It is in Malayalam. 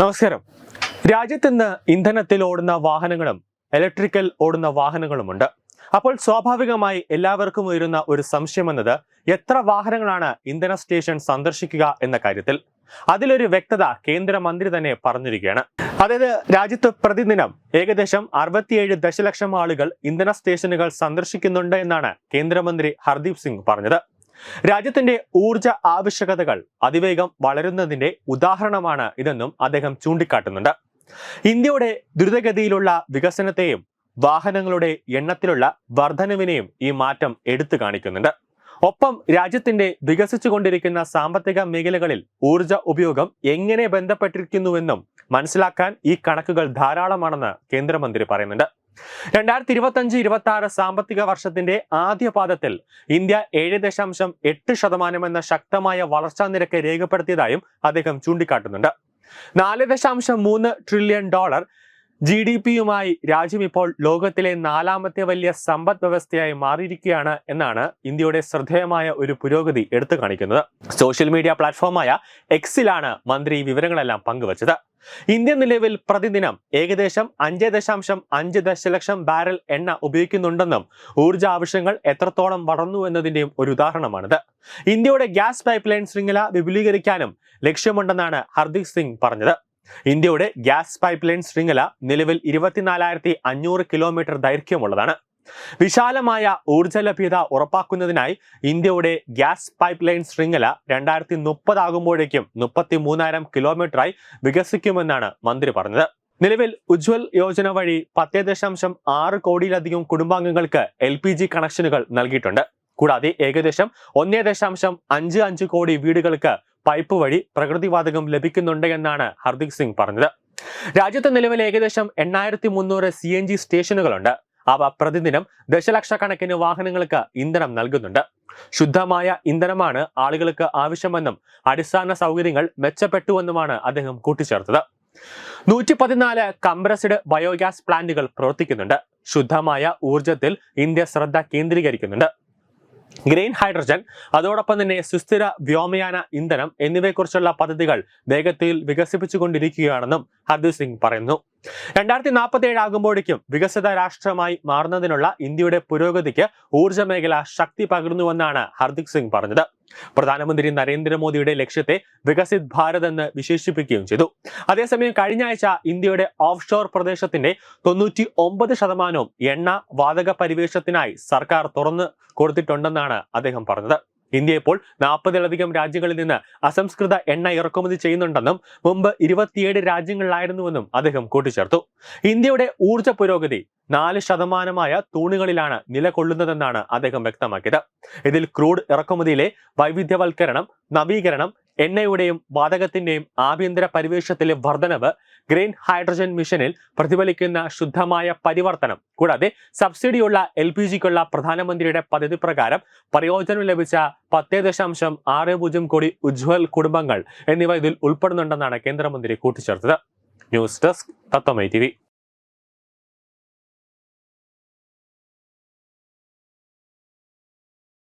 നമസ്കാരം. രാജ്യത്ത് ഇന്ന് ഇന്ധനത്തിൽ ഓടുന്ന വാഹനങ്ങളും ഇലക്ട്രിക്കൽ ഓടുന്ന വാഹനങ്ങളുമുണ്ട്. അപ്പോൾ സ്വാഭാവികമായി എല്ലാവർക്കും ഉയരുന്ന ഒരു സംശയം എന്നത് എത്ര വാഹനങ്ങളാണ് ഇന്ധന സ്റ്റേഷൻ സന്ദർശിക്കുക എന്ന കാര്യത്തിൽ. അതിലൊരു വ്യക്തത കേന്ദ്രമന്ത്രി തന്നെ പറഞ്ഞിരിക്കുകയാണ്. അതായത് രാജ്യത്ത് പ്രതിദിനം ഏകദേശം അറുപത്തിയേഴ് ദശലക്ഷം ആളുകൾ ഇന്ധന സ്റ്റേഷനുകൾ സന്ദർശിക്കുന്നുണ്ട് എന്നാണ് കേന്ദ്രമന്ത്രി ഹർദീപ് സിംഗ് പറഞ്ഞത്. രാജ്യത്തിന്റെ ഊർജ ആവശ്യകതകൾ അതിവേഗം വളരുന്നതിന്റെ ഉദാഹരണമാണ് ഇതെന്നും അദ്ദേഹം ചൂണ്ടിക്കാട്ടുന്നുണ്ട്. ഇന്ത്യയുടെ ദ്രുതഗതിയിലുള്ള വികസനത്തെയും വാഹനങ്ങളുടെ എണ്ണത്തിലുള്ള വർധനവിനെയും ഈ മാറ്റം എടുത്തു കാണിക്കുന്നുണ്ട്. ഒപ്പം രാജ്യത്തിന്റെ വികസിച്ചുകൊണ്ടിരിക്കുന്ന സാമ്പത്തിക മേഖലകളിൽ ഊർജ ഉപയോഗം എങ്ങനെ ബന്ധപ്പെട്ടിരിക്കുന്നുവെന്നും മനസ്സിലാക്കാൻ ഈ കണക്കുകൾ ധാരാളമാണെന്ന് കേന്ദ്രമന്ത്രി പറയുന്നുണ്ട്. രണ്ടായിരത്തി ഇരുപത്തി അഞ്ച് ഇരുപത്തി ആറ് സാമ്പത്തിക വർഷത്തിന്റെ ആദ്യ പാദത്തിൽ ഇന്ത്യ ഏഴ് ദശാംശം എട്ട് ശതമാനം എന്ന ശക്തമായ വളർച്ചാ നിരക്ക് രേഖപ്പെടുത്തിയതായും അദ്ദേഹം ചൂണ്ടിക്കാട്ടുന്നുണ്ട്. നാല് ദശാംശം മൂന്ന് ട്രില്യൺ ഡോളർ ജി ഡി പിയുമായി രാജ്യം ഇപ്പോൾ ലോകത്തിലെ നാലാമത്തെ വലിയ സമ്പദ് വ്യവസ്ഥയായി മാറിയിരിക്കുകയാണ് എന്നാണ് ഇന്ത്യയുടെ ശ്രദ്ധേയമായ ഒരു പുരോഗതി എടുത്തു കാണിക്കുന്നത്. സോഷ്യൽ മീഡിയ പ്ലാറ്റ്ഫോമായ എക്സിലാണ് മന്ത്രി വിവരങ്ങളെല്ലാം പങ്കുവച്ചത്. ഇന്ത്യ നിലവിൽ പ്രതിദിനം ഏകദേശം അഞ്ച് ദശാംശം അഞ്ച് ദശലക്ഷം ബാരൽ എണ്ണ ഉപയോഗിക്കുന്നുണ്ടെന്നും ഊർജ ആവശ്യങ്ങൾ എത്രത്തോളം വളർന്നു എന്നതിന്റെയും ഒരു ഉദാഹരണമാണിത്. ഇന്ത്യയുടെ ഗ്യാസ് പൈപ്പ് ലൈൻ ശൃംഖല വിപുലീകരിക്കാനും ലക്ഷ്യമുണ്ടെന്നാണ് ഹർദീപ് സിംഗ് പറഞ്ഞത്. ഇന്ത്യയുടെ ഗ്യാസ് പൈപ്പ് ലൈൻ ശൃംഖല നിലവിൽ ഇരുപത്തിനാലായിരത്തി അഞ്ഞൂറ് കിലോമീറ്റർ ദൈർഘ്യമുള്ളതാണ്. വിശാലമായ ഊർജ ലഭ്യത ഉറപ്പാക്കുന്നതിനായി ഇന്ത്യയുടെ ഗ്യാസ് പൈപ്പ് ലൈൻ ശൃംഖല രണ്ടായിരത്തി മുപ്പതാകുമ്പോഴേക്കും മുപ്പത്തി മൂന്നായിരം കിലോമീറ്ററായി വികസിക്കുമെന്നാണ് മന്ത്രി പറഞ്ഞത്. നിലവിൽ ഉജ്വൽ യോജന വഴി പത്തേ ദശാംശം ആറ് കോടിയിലധികം കുടുംബാംഗങ്ങൾക്ക് എൽ പി ജി കണക്ഷനുകൾ നൽകിയിട്ടുണ്ട്. കൂടാതെ ഏകദേശം ഒന്നേ ദശാംശം അഞ്ച് അഞ്ച് കോടി വീടുകൾക്ക് പൈപ്പ് വഴി പ്രകൃതിവാതകം ലഭിക്കുന്നുണ്ട് എന്നാണ് ഹർദീപ് സിംഗ് പറഞ്ഞത്. രാജ്യത്ത് നിലവിൽ ഏകദേശം എണ്ണായിരത്തി മുന്നൂറ് സി എൻ ജി സ്റ്റേഷനുകളുണ്ട്. അവ പ്രതിദിനം ദശലക്ഷക്കണക്കിന് വാഹനങ്ങൾക്ക് ഇന്ധനം നൽകുന്നുണ്ട്. ശുദ്ധമായ ഇന്ധനമാണ് ആളുകൾക്ക് ആവശ്യമെന്നും അടിസ്ഥാന സൗകര്യങ്ങൾ മെച്ചപ്പെട്ടുവെന്നുമാണ് അദ്ദേഹം കൂട്ടിച്ചേർത്തത്. നൂറ്റി പതിനാല് കംപ്രസ്ഡ് ബയോഗ്യാസ് പ്ലാന്റുകൾ പ്രവർത്തിക്കുന്നുണ്ട്. ശുദ്ധമായ ഊർജത്തിൽ ഇന്ത്യ ശ്രദ്ധ കേന്ദ്രീകരിക്കുന്നുണ്ട്. ഗ്രീൻ ഹൈഡ്രജൻ അതോടൊപ്പം തന്നെ സുസ്ഥിര വ്യോമയാന ഇന്ധനം എന്നിവയെക്കുറിച്ചുള്ള പദ്ധതികൾ വേഗത്തിൽ വികസിപ്പിച്ചുകൊണ്ടിരിക്കുകയാണെന്നും ഹർദീപ് സിംഗ് പറയുന്നു. രണ്ടായിരത്തി നാൽപ്പത്തി ഏഴ് ആകുമ്പോഴേക്കും വികസിത രാഷ്ട്രമായി മാറുന്നതിനുള്ള ഇന്ത്യയുടെ പുരോഗതിക്ക് ഊർജ മേഖല ശക്തി പകർന്നുവെന്നാണ് ഹർദീപ് സിംഗ് പറഞ്ഞത്. പ്രധാനമന്ത്രി നരേന്ദ്രമോദിയുടെ ലക്ഷ്യത്തെ വികസിത് ഭാരത് എന്ന് വിശേഷിപ്പിക്കുകയും ചെയ്തു. അതേസമയം കഴിഞ്ഞ ആഴ്ച ഇന്ത്യയുടെ ഓഫ് ഷോർ പ്രദേശത്തിന്റെ തൊണ്ണൂറ്റി ഒമ്പത് ശതമാനവും എണ്ണ വാതക പരിവേഷത്തിനായി സർക്കാർ തുറന്നു കൊടുത്തിട്ടുണ്ടെന്നാണ് അദ്ദേഹം പറഞ്ഞത്. ഇന്ത്യ ഇപ്പോൾ നാൽപ്പതിലധികം രാജ്യങ്ങളിൽ നിന്ന് അസംസ്കൃത എണ്ണ ഇറക്കുമതി ചെയ്യുന്നുണ്ടെന്നും മുമ്പ് ഇരുപത്തിയേഴ് രാജ്യങ്ങളിലായിരുന്നുവെന്നും അദ്ദേഹം കൂട്ടിച്ചേർത്തു. ഇന്ത്യയുടെ ഊർജ പുരോഗതി നാല് ശതമാനമായ തൂണുകളിലാണ് നിലകൊള്ളുന്നതെന്നാണ് അദ്ദേഹം വ്യക്തമാക്കിയത്. ഇതിൽ ക്രൂഡ് ഇറക്കുമതിയിലെ വൈവിധ്യവൽക്കരണം നവീകരണം എണ്ണയുടെയും വാതകത്തിന്റെയും ആഭ്യന്തര പരിവേഷത്തിലെ വർധനവ് ഗ്രീൻ ഹൈഡ്രജൻ മിഷനിൽ പ്രതിഫലിക്കുന്ന ശുദ്ധമായ പരിവർത്തനം. കൂടാതെ സബ്സിഡിയുള്ള എൽ പി ജിക്കുള്ള പ്രധാനമന്ത്രിയുടെ പദ്ധതി പ്രകാരം പ്രയോജനം ലഭിച്ച പത്തേ ദശാംശം ആറ് പൂജ്യം കോടി ഉജ്വൽ കുടുംബങ്ങൾ എന്നിവ ഇതിൽ ഉൾപ്പെടുന്നുണ്ടെന്നാണ് കേന്ദ്രമന്ത്രി കൂട്ടിച്ചേർത്തത്. News desk Tatwamayi T